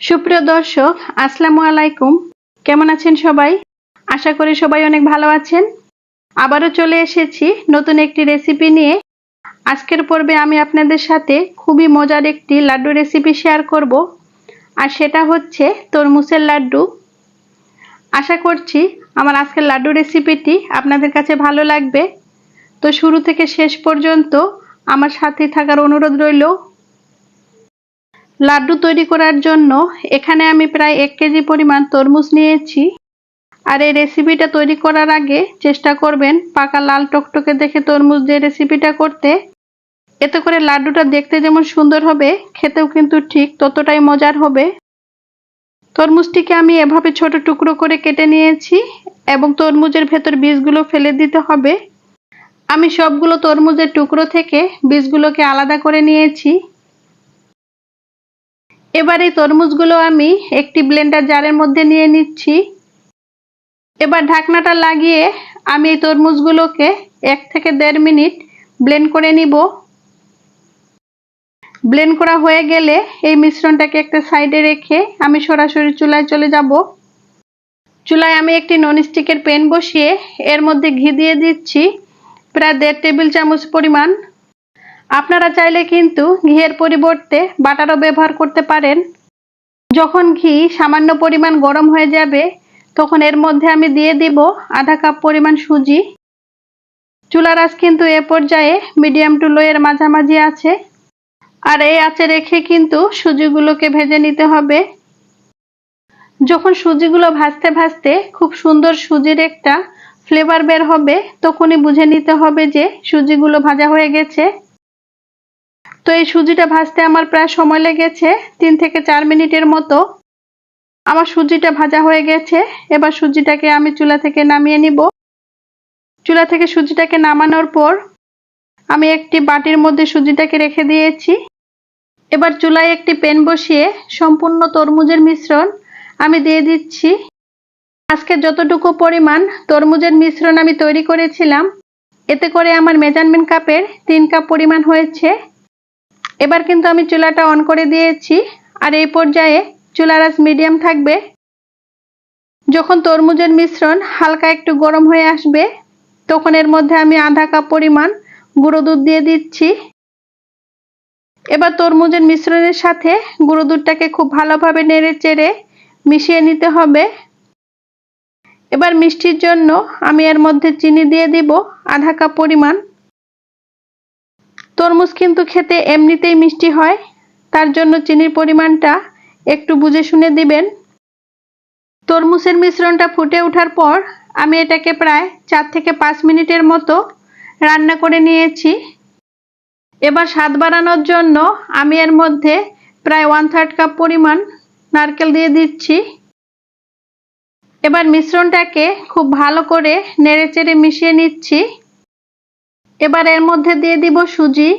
সুপ্রিয় দর্শক, আসসালামু আলাইকুম। কেমন আছেন সবাই? আশা করি সবাই অনেক ভালো আছেন। আবারও চলে এসেছি নতুন একটি রেসিপি নিয়ে। আজকের পর্বে আমি আপনাদের সাথে খুবই মজার একটি লাড্ডু রেসিপি শেয়ার করব, আর সেটা হচ্ছে তরমুজের লাড্ডু। আশা করছি আমার আজকের লাড্ডু রেসিপিটি আপনাদের কাছে ভালো লাগবে। তো শুরু থেকে শেষ পর্যন্ত আমার সাথে থাকার অনুরোধ রইল। লাড্ডু তৈরি করার জন্য এখানে আমি প্রায় এক কেজি পরিমাণ তরমুজ নিয়েছি। আর এই রেসিপিটা তৈরি করার আগে চেষ্টা করবেন পাকা লাল টকটকে দেখে তরমুজ দিয়ে রেসিপিটা করতে। এতে করে লাড্ডুটা দেখতে যেমন সুন্দর হবে, খেতেও কিন্তু ঠিক ততটাই মজার হবে। তরমুজটিকে আমি এভাবে ছোট টুকরো করে কেটে নিয়েছি এবং তরমুজের ভেতর বীজগুলো ফেলে দিতে হবে। আমি সবগুলো তরমুজের টুকরো থেকে বীজগুলোকে আলাদা করে নিয়েছি। এবার এই তরমুজগুলো আমি একটি ব্লেন্ডার জারের মধ্যে নিয়ে নিচ্ছি। এবার ঢাকনাটা লাগিয়ে আমি এই তরমুজগুলোকে এক থেকে দেড় মিনিট ব্লেন্ড করে নিব। ব্লেন্ড করা হয়ে গেলে এই মিশ্রণটাকে একটা সাইডে রেখে আমি সরাসরি চুলায় চলে যাব। চুলায় আমি একটি ননস্টিকের প্যান বসিয়ে এর মধ্যে ঘি দিয়ে দিচ্ছি। প্রায় দেড় টেবিল চামচ পরিমাণ আপনারা চাইলে কিন্তু ঘিয়ের পরিবর্তে বাটারও ব্যবহার করতে পারেন। যখন ঘি সামান্য পরিমাণ গরম হয়ে যাবে, তখন এর মধ্যে আমি দিয়ে দিব আধা কাপ পরিমাণ সুজি। চুলার আঁচ কিন্তু এ পর্যায়ে মিডিয়াম টু লো এর মাঝামাঝি আছে। আর এই আঁচে রেখে কিন্তু সুজিগুলোকে ভেজে নিতে হবে। যখন সুজিগুলো ভাজতে ভাজতে খুব সুন্দর সুজির একটা ফ্লেভার বের হবে, তখনই বুঝে নিতে হবে যে সুজিগুলো ভাজা হয়ে গেছে। তো এই সুজিটা ভাজতে আমার প্রায় সময় লেগেছে, তিন থেকে চার মিনিটের মতো। আমার সুজিটা ভাজা হয়ে গেছে, এবার সুজিটাকে আমি চুলা থেকে নামিয়ে নিব। চুলা থেকে সুজিটাকে নামানোর পর আমি একটি বাটির মধ্যে সুজিটাকে রেখে দিয়েছি। এবার চুলায় একটি প্যান বসিয়ে সম্পূর্ণ তরমুজের মিশ্রণ আমি দিয়ে দিচ্ছি। আজকে যতটুকু পরিমাণ তরমুজের মিশ্রণ আমি তৈরি করেছিলাম, এতে করে আমার মেজারমেন্ট কাপের তিন কাপ পরিমাণ হয়েছে। এবার কিন্তু আমি চুলাটা অন করে দিয়েছি। আর এই পর্যায়ে চুলার আঁচ মিডিয়াম থাকবে। যখন তরমুজের মিশ্রণ হালকা একটু গরম হয়ে আসবে, তখন এর মধ্যে আমি আধা কাপ পরিমাণ গুঁড়ো দুধ দিয়ে দিচ্ছি। এবার তরমুজের মিশ্রণের সাথে গুঁড়ো দুধটাকে খুব ভালোভাবে নেড়ে চেড়ে মিশিয়ে নিতে হবে। এবার মিষ্টির জন্য আমি এর মধ্যে চিনি দিয়ে দিব আধা কাপ পরিমাণ। তরমুজ কিন্তু খেতে এমনিতেই মিষ্টি হয়। তার জন্য চিনির পরিমাণটা একটু বুঝে শুনে দিবেন। তরমুজের মিশ্রণটা ফুটে ওঠার পর আমি এটাকে প্রায় চার থেকে পাঁচ মিনিটের মতো রান্না করে নিয়েছি। এবার স্বাদ বাড়ানোর জন্য আমি এর মধ্যে প্রায় ওয়ান থার্ড কাপ পরিমাণ নারকেল দিয়ে দিচ্ছি। এবার মিশ্রণটাকে খুব ভালো করে নেড়ে চেড়ে মিশিয়ে নিচ্ছি। এবার এর মধ্যে দিয়ে দিব সুজি।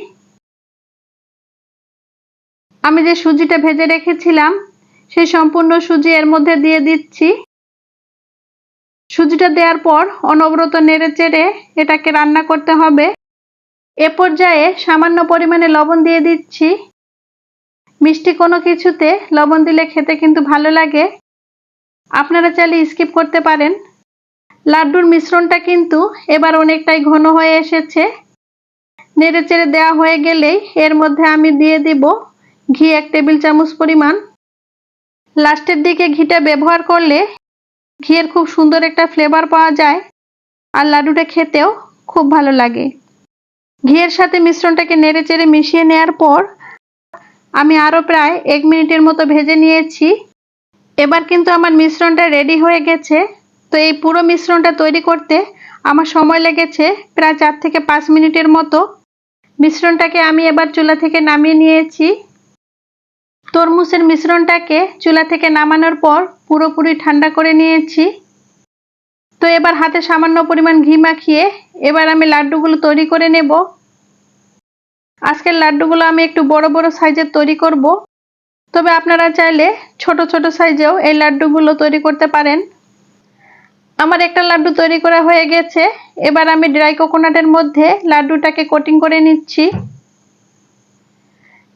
আমি যে সুজিটা ভেজে রেখেছিলাম, সেই সম্পূর্ণ সুজি এর মধ্যে দিয়ে দিচ্ছি। সুজিটা দেওয়ার পর অনবরত নেড়ে চেড়ে এটাকে রান্না করতে হবে। এ পর্যায়ে সামান্য পরিমাণে লবণ দিয়ে দিচ্ছি। মিষ্টি কোনো কিছুতে লবণ দিলে খেতে কিন্তু ভালো লাগে। আপনারা চাইলে স্কিপ করতে পারেন। লাড্ডুর মিশ্রণটা কিন্তু এবার অনেকটাই ঘন হয়ে এসেছে। নেড়ে চেড়ে দেওয়া হয়ে গেলেই এর মধ্যে আমি দিয়ে দিব ঘি এক টেবিল চামচ পরিমাণ। লাস্টের দিকে ঘিটা ব্যবহার করলে ঘিয়ের খুব সুন্দর একটা ফ্লেভার পাওয়া যায় আর লাড্ডুটা খেতেও খুব ভালো লাগে। ঘিয়ের সাথে মিশ্রণটাকে নেড়ে চেড়ে মিশিয়ে নেওয়ার পর আমি আরও প্রায় এক মিনিটের মতো ভেজে নিয়েছি। এবার কিন্তু আমার মিশ্রণটা রেডি হয়ে গেছে। তো এই পুরো মিশ্রণটা তৈরি করতে আমার সময় লেগেছে প্রায় চার থেকে পাঁচ মিনিটের মতো। মিশ্রণটাকে আমি এবার চুলা থেকে নামিয়ে নিয়েছি। তরমুজের মিশ্রণটাকে চুলা থেকে নামানোর পর পুরোপুরি ঠান্ডা করে নিয়েছি। তো এবার হাতে সামান্য পরিমাণ ঘি মাখিয়ে এবার আমি লাড্ডুগুলো তৈরি করে নেব। আজকের লাড্ডুগুলো আমি একটু বড় বড় সাইজের তৈরি করব। তবে আপনারা চাইলে ছোট ছোট সাইজেও এই লাড্ডুগুলো তৈরি করতে পারেন। আমার একটা লাড্ডু তৈরি করা হয়ে গেছে। এবার আমি ড্রাই কোকোনাটের মধ্যে লাড্ডুটাকে কোটিং করে নিচ্ছি।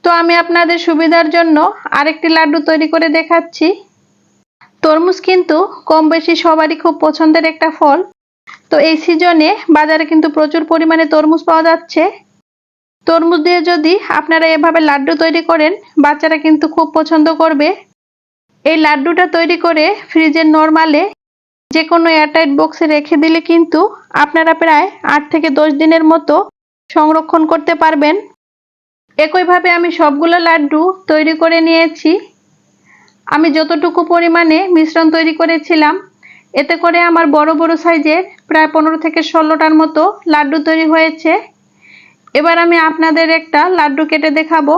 তো আমি আপনাদের সুবিধার জন্য আরেকটি লাড্ডু তৈরি করে দেখাচ্ছি। তরমুজ কিন্তু কম বেশি সবারই খুব পছন্দের একটা ফল। তো এই সিজনে বাজারে কিন্তু প্রচুর পরিমাণে তরমুজ পাওয়া যাচ্ছে। তরমুজ দিয়ে যদি আপনারা এভাবে লাড্ডু তৈরি করেন, বাচ্চারা কিন্তু খুব পছন্দ করবে। এই লাড্ডুটা তৈরি করে ফ্রিজের নর্মালে যে কোনো এয়ারটাইট বক্সে রেখে দিলে কিন্তু আপনারা প্রায় আট থেকে দশ দিনের মতো সংরক্ষণ করতে পারবেন। একইভাবে আমি সবগুলো লাড্ডু তৈরি করে নিয়েছি। আমি যতটুকু পরিমাণে মিশ্রণ তৈরি করেছিলাম, এতে করে আমার বড় বড় সাইজের প্রায় পনেরো থেকে ষোলোটার মতো লাড্ডু তৈরি হয়েছে। এবার আমি আপনাদের একটা লাড্ডু কেটে দেখাবো।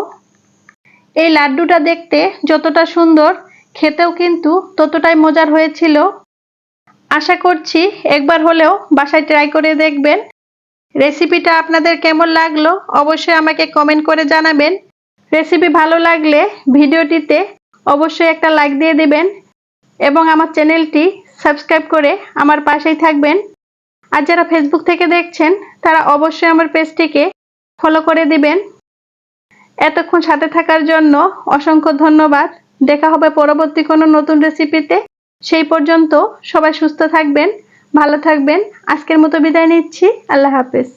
এই লাড্ডুটা দেখতে যতটা সুন্দর, খেতেও কিন্তু ততটাই মজার হয়েছিল। আশা করছি একবার হলেও বাসায় ট্রাই করে দেখবেন। রেসিপিটা আপনাদের কেমন লাগল অবশ্যই আমাকে কমেন্ট করে জানাবেন। রেসিপি ভালো লাগলে ভিডিওটিতে অবশ্যই একটা লাইক দিয়ে দেবেন এবং আমার চ্যানেলটি সাবস্ক্রাইব করে আমার পাশেই থাকবেন। আর যারা ফেসবুক থেকে দেখছেন, তারা অবশ্যই আমার পেজটিকে ফলো করে দিবেন। এতক্ষণ সাথে থাকার জন্য অসংখ্য ধন্যবাদ। দেখা হবে পরবর্তী কোনো নতুন রেসিপিতে সেই পর্যন্ত সবাই সুস্থ থাকবেন ভালো থাকবেন। আজকের মতো বিদায় নিচ্ছি। আল্লাহ হাফেজ।